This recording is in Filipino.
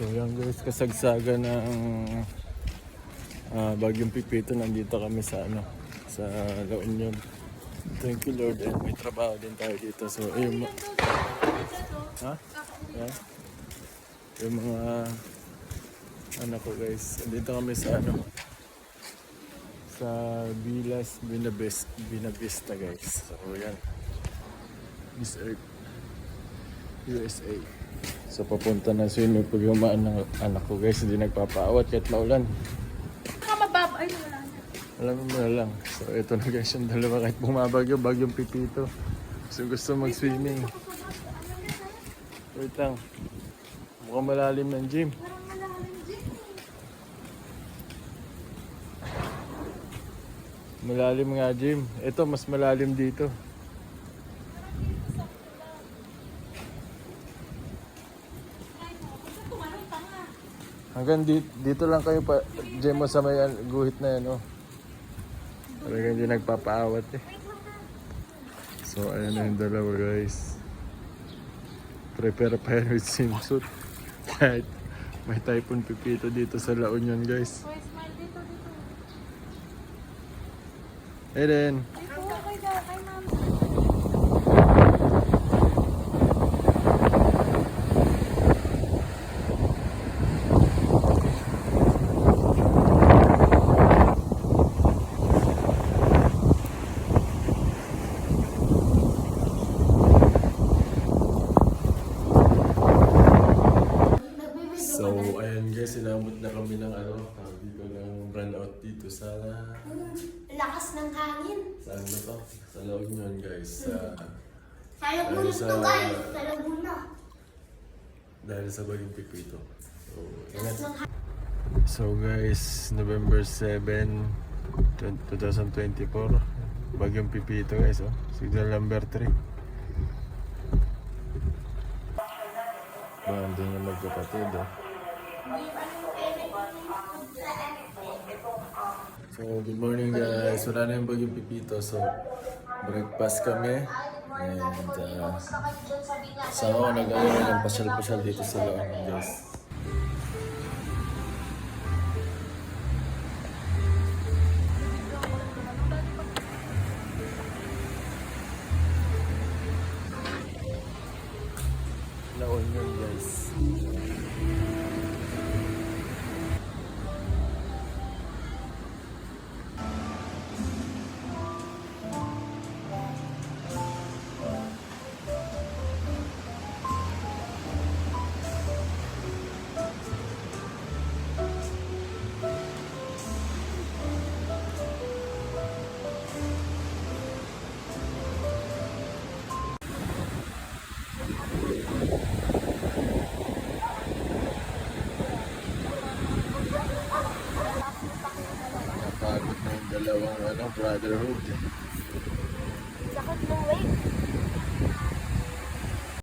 So yan guys, kasagsagan ng ah, Bagyong Pipito. Nandito kami sa ano, sa La Union. Thank you Lord. And may trabaho din tayo dito. So yung ma- Ha? Yan. Yung mga anak ko guys. Nandito kami sa ano, sa Vilas Binabis, Binabista guys. So yan. Miss Earth. USA. So papunta na swimming pool yung mga anak, anak ko guys. Hindi nagpapaawat kahit maulan. Baka mababa. Ay, wala na. Alam mo na lang. So ito na guys yung dalawa kahit bumabagyo, bagyong pipito. So gusto mag-swimming. Wait lang. Mukhang malalim ng gym. Malalim nga gym. Ito mas malalim dito. Tumalong pa nga. Hanggang di, dito lang kayo pa gym mo sa may guhit na yan, oh. Talagang hindi nagpapaawat eh. So ayan na yung dalawa guys. Prepare pa yan with swimsuit. Kahit may typhoon pipito dito sa La Union guys. Dito, dito. Eden! Dito, kay da, kay ma'am. So ayan guys, inabot na kami ng ano, tawag dito ng run out dito sa Lakas ng hangin. sa ano to? Sa La Union guys. Sa, Sa Laguna sa- to guys. Sa Laguna. dahil sa bagong pipito. So, ingat. So guys, November 7, 2024. Bagyong Pipito guys, oh. Signal number 3. Banda niya magkapatid, oh. So, good morning guys. Wala na yung Bagyong Pipito. So, breakfast kami. And, uh, sa ako nag-ayaw ng pasyal-pasyal dito sa Laon guys. La Union guys. Dalawang ano, brotherhood. Sakot ng wave.